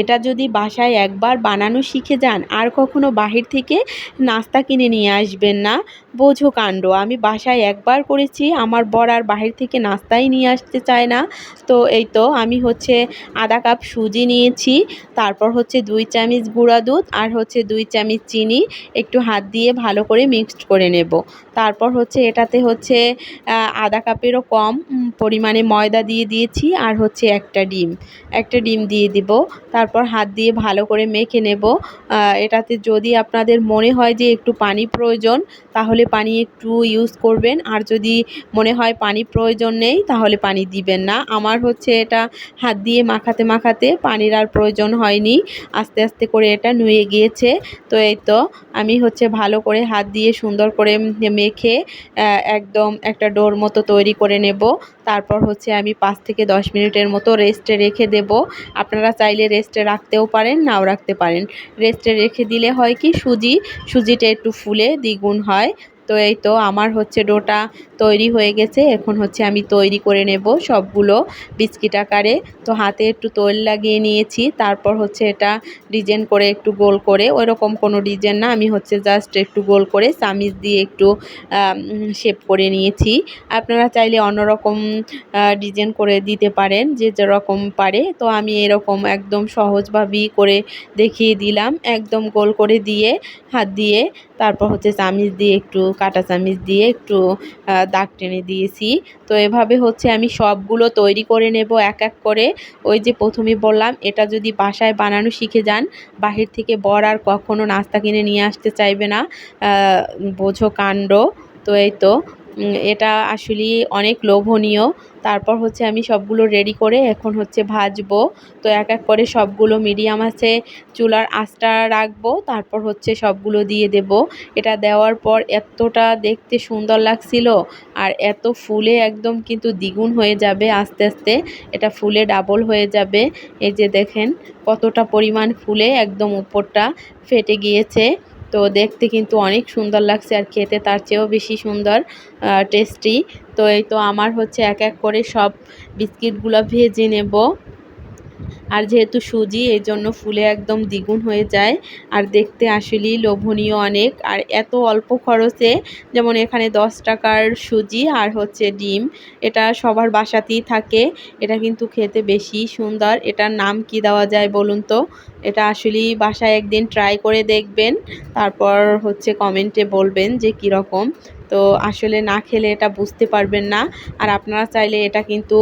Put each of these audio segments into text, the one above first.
এটা যদি বাসায় একবার বানানো শিখে যান, আর কখনো বাহির থেকে নাস্তা কিনে নিয়ে আসবেন না। বোঝো কাণ্ড, আমি বাসায় একবার করেছি, আমার বর আর বাহির থেকে নাস্তাই নিয়ে আসতে চায় না। তো এই তো, আমি হচ্ছে আধা কাপ সুজি নিয়েছি, তারপর হচ্ছে দুই চামচ গুঁড়া দুধ আর হচ্ছে দুই চামচ চিনি, একটু হাত দিয়ে ভালো করে মিক্সড করে নেব। তারপর হচ্ছে এটাতে হচ্ছে আধা কাপেরও কম পরিমাণে ময়দা দিয়ে দিয়েছি, আর হচ্ছে একটা ডিম। একটা ডিম দিয়ে দিব তারপর হাত দিয়ে ভালো করে মেখে নেব। এটাতে যদি আপনাদের মনে হয় যে একটু পানি প্রয়োজন, তাহলে পানি একটু ইউজ করবেন। আর যদি মনে হয় পানি প্রয়োজন নেই, তাহলে পানি দিবেন না। আমার হচ্ছে এটা হাত দিয়ে মাখাতে মাখাতে পানির আর প্রয়োজন হয়নি। আস্তে আস্তে করে এটা নুয়ে গিয়েছে। তো এই তো আমি হচ্ছে ভালো করে হাত দিয়ে সুন্দর করে মেখে একদম একটা ডোর মতো তৈরি করে নেব। তারপর হচ্ছে আমি পাঁচ থেকে দশ মিনিটের মতো রেস্টে রেখে দেব। আপনারা চাইলে রেস্টে রাখতেও পারেন, নাও রাখতে পারেন। রেস্টে রেখে দিলে হয় কি, সুজি, সুজিটা একটু ফুলে দ্বিগুণ হয়। তো এই তো আমার হচ্ছে ডোটা তৈরি হয়ে গেছে। এখন হচ্ছে আমি তৈরি করে নেব সবগুলো বিস্কিট আকারে। তো হাতে একটু তৈল লাগিয়ে নিয়েছি, তারপর হচ্ছে এটা ডিজাইন করে একটু গোল করে। ওই রকম কোনো ডিজাইন না, আমি হচ্ছে জাস্ট একটু গোল করে চামিচ দিয়ে একটু শেপ করে নিয়েছি। আপনারা চাইলে অন্যরকম ডিজাইন করে দিতে পারেন, যে যেরকম পারে। তো আমি এরকম একদম সহজভাবেই করে দেখিয়ে দিলাম, একদম গোল করে দিয়ে, হাত দিয়ে। তারপর হচ্ছে চামিচ দিয়ে একটু, কাটা চামিচ দিয়ে একটু দাগ টেনে দিয়েছি। তো এভাবে হচ্ছে আমি সবগুলো তৈরি করে নেব এক এক করে। ওই যে প্রথমে বললাম, এটা যদি বাসায় বানানো শিখে যান, বাহির থেকে বর আর কখনও নাস্তা কিনে নিয়ে আসতে চাইবে না। বোঝো কাণ্ড। তো এই তো এটা আসলেই অনেক লোভনীয়। তারপর হচ্ছে আমি সবগুলো রেডি করে এখন হচ্ছে ভাজবো। তো এক এক করে সবগুলো মিডিয়াম আছে, চুলার আঁচটা রাখব, তারপর হচ্ছে সবগুলো দিয়ে দেব। এটা দেওয়ার পর এতটা দেখতে সুন্দর লাগছিল আর এত ফুলে একদম কিন্তু দ্বিগুণ হয়ে যাবে আস্তে আস্তে। এটা ফুলে ডাবল হয়ে যাবে। এই যে দেখেন কতটা পরিমাণ ফুলে একদম উপরটা ফেটে গিয়েছে। তো দেখতে কিন্তু অনেক সুন্দর লাগছে আর খেতে তার চেয়েও বেশি সুন্দর টেস্টি তো এই তো আমার হচ্ছে এক এক করে সব বিস্কিটগুলো ভেজে নেব। আর যেহেতু সুজি এই জন্য ফুলে একদম দ্বিগুণ হয়ে যায়। আর দেখতে আসলেই লোভনীয় অনেক। আর এত অল্প খরচে, যেমন এখানে দশ টাকার সুজি আর হচ্ছে ডিম, এটা সবার বাসাতেই থাকে। এটা কিন্তু খেতে বেশি সুন্দর। এটার নাম কি দেওয়া যায় বলুন তো? এটা আসলেই বাসায় একদিন ট্রাই করে দেখবেন। তারপর হচ্ছে কমেন্টে বলবেন যে কীরকম। তো আসলে না খেলে এটা বুঝতে পারবেন না। আর আপনারা চাইলে এটা কিন্তু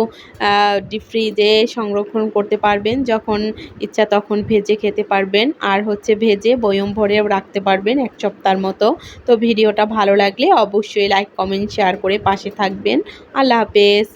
ডিপ ফ্রিজে সংরক্ষণ করতে পারবেন। যখন ইচ্ছা তখন ভেজে খেতে পারবেন। আর হচ্ছে ভেজে বয়ম ভরেও রাখতে পারবেন এক সপ্তাহের মতো। তো ভিডিওটা ভালো লাগলে অবশ্যই লাইক কমেন্ট শেয়ার করে পাশে থাকবেন। আল্লাহ হাফেজ।